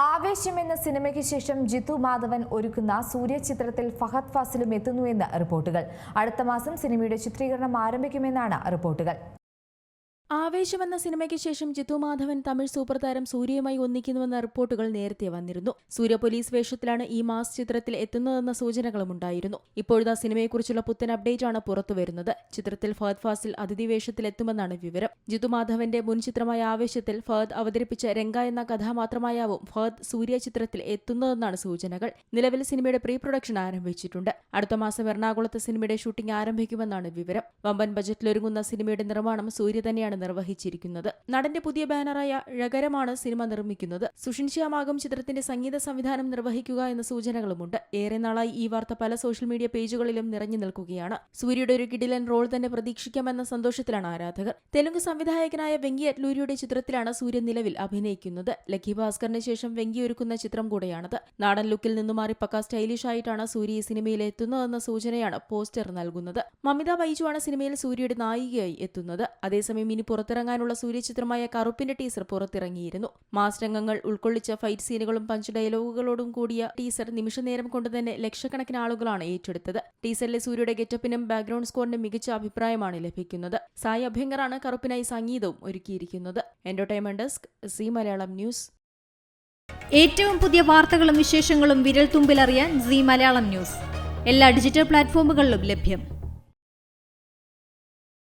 ആവേശം എന്ന സിനിമയ്ക്ക് ശേഷം ജിത്തു മാധവൻ ഒരുക്കുന്ന സൂര്യ ചിത്രത്തിൽ ഫഹദ് ഫാസിലും എത്തുന്നുവെന്ന് റിപ്പോർട്ടുകൾ. അടുത്ത മാസം സിനിമയുടെ ചിത്രീകരണം ആരംഭിക്കുമെന്നാണ് റിപ്പോർട്ടുകൾ. ആവേശം എന്ന സിനിമയ്ക്ക് ശേഷം ജിത്തു മാധവൻ തമിഴ് സൂപ്പർ താരം സൂര്യയുമായി ഒന്നിക്കുന്നുവെന്ന റിപ്പോർട്ടുകൾ നേരത്തെ വന്നിരുന്നു. സൂര്യ പോലീസ് വേഷത്തിലാണ് ഈ മാസ് ചിത്രത്തിൽ എത്തുന്നതെന്ന സൂചനകളും ഉണ്ടായിരുന്നു. ഇപ്പോഴത്തെ സിനിമയെക്കുറിച്ചുള്ള പുത്തൻ അപ്ഡേറ്റ് ആണ് പുറത്തുവരുന്നത് ചിത്രത്തിൽ ഫഹദ് ഫാസിൽ അതിഥി വേഷത്തിൽ എത്തുമെന്നാണ് വിവരം. ജിത്തു മാധവന്റെ മുൻ ചിത്രമായ ആവേശത്തിൽ ഫഹദ് അവതരിപ്പിച്ച രംഗ എന്ന കഥാപാത്രമായാവും ഫഹദ് സൂര്യ ചിത്രത്തിൽ എത്തുന്നതെന്നാണ് സൂചനകൾ. നിലവിൽ സിനിമയുടെ പ്രീ പ്രൊഡക്ഷൻ ആരംഭിച്ചിട്ടുണ്ട്. അടുത്ത മാസം എറണാകുളത്ത് സിനിമയുടെ ഷൂട്ടിംഗ് ആരംഭിക്കുമെന്നാണ് വിവരം. വമ്പൻ ബജറ്റിലൊരുങ്ങുന്ന സിനിമയുടെ നിർമ്മാണം സൂര്യ തന്നെയാണ് നിർവഹിച്ചിരിക്കുന്നത്. നടന്റെ പുതിയ ബാനറായ ഴകരമാണ് സിനിമ നിർമ്മിക്കുന്നത്. സുഷിൻ ശ്യാമാകും ചിത്രത്തിന്റെ സംഗീത സംവിധാനം നിർവഹിക്കുക എന്ന സൂചനകളുമുണ്ട്. ഏറെ നാളായി ഈ വാർത്ത പല സോഷ്യൽ മീഡിയ പേജുകളിലും നിറഞ്ഞു നിൽക്കുകയാണ്. സൂര്യയുടെ ഒരു കിടിലൻ റോൾ തന്നെ പ്രതീക്ഷിക്കാമെന്ന സന്തോഷത്തിലാണ് ആരാധകർ. തെലുങ്ക് സംവിധായകനായ വെങ്കി അറ്റ്ലൂരിയുടെ ചിത്രത്തിലാണ് സൂര്യ നിലവിൽ അഭിനയിക്കുന്നത്. ലക്കി ഭാസ്കറിന് ശേഷം വെങ്കി ഒരുക്കുന്ന ചിത്രം കൂടെയാണത്. നാടൻ ലുക്കിൽ നിന്ന് മാറി പക്ക സ്റ്റൈലിഷ് ആയിട്ടാണ് സൂര്യ ഈ സിനിമയിൽ എത്തുന്നതെന്ന സൂചനയാണ് പോസ്റ്റർ നൽകുന്നത്. മമിത ബൈജുവാണ് സിനിമയിൽ സൂര്യയുടെ നായികയായി എത്തുന്നത്. അതേസമയം ഇനി പുറത്തിറങ്ങാനുള്ള സൂര്യചിത്രമായ കറുപ്പിന്റെ ടീസർ പുറത്തിറങ്ങിയിരുന്നു. മാസ്റ്റംഗങ്ങൾ ഉൾക്കൊള്ളിച്ച ഫൈറ്റ് സീനുകളും പഞ്ച് ഡയലോഗുകളോടും കൂടിയ ടീസർ നിമിഷനേരം കൊണ്ട് തന്നെ ലക്ഷക്കണക്കിന് ആളുകളാണ് ഏറ്റെടുത്തത്. ടീസറിലെ സൂര്യയുടെ ഗെറ്റപ്പിനും ബാക്ക്ഗ്രൗണ്ട് സ്കോറിനും മികച്ച അഭിപ്രായമാണ് ലഭിക്കുന്നത്. സായി അഭ്യങ്കറാണ് കറുപ്പിനായി സംഗീതവും ഒരുക്കിയിരിക്കുന്നത്. Entertainment desk Zee Malayalam news. ഏറ്റവും പുതിയ വാർത്തകളും വിശേഷങ്ങളും വിരൽ തുമ്പിലറിയാൻ സി മലയാളം ന്യൂസ്. എല്ലാ ഡിജിറ്റൽ പ്ലാറ്റ്ഫോമുകളിലും ലഭ്യം.